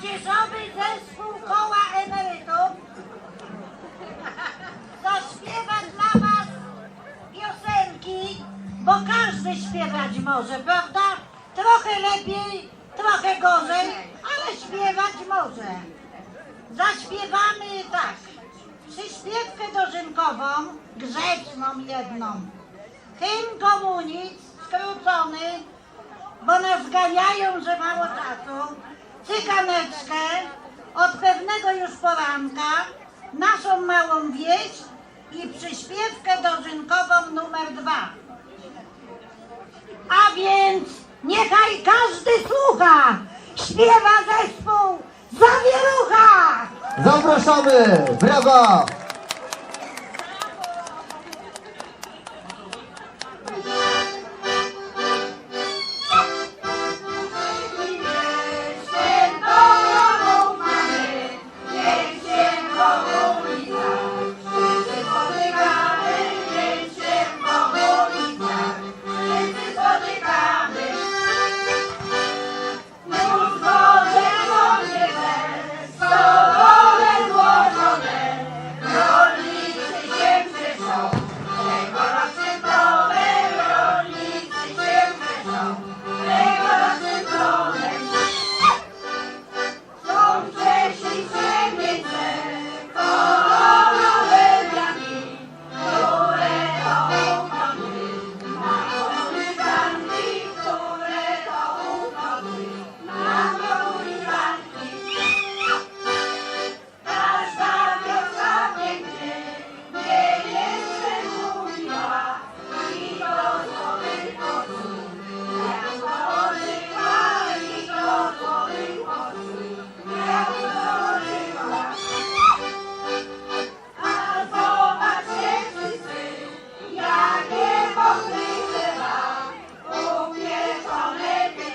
Młodzieżowy zespół koła emerytów zaśpiewa dla was piosenki, bo każdy śpiewać może, prawda? Trochę lepiej, trochę gorzej, ale śpiewać może. Zaśpiewamy tak. Przyśpiewkę dożynkową, grzeczną jedną. Hymn komunizm skrócony, bo nas ganiają, że mało czasu. Cyganeczkę od pewnego już poranka, naszą małą wieś i przyśpiewkę dożynkową numer dwa. A więc niechaj każdy słucha, śpiewa zespół Zawierucha! Zapraszamy! Brawa!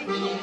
Thank you.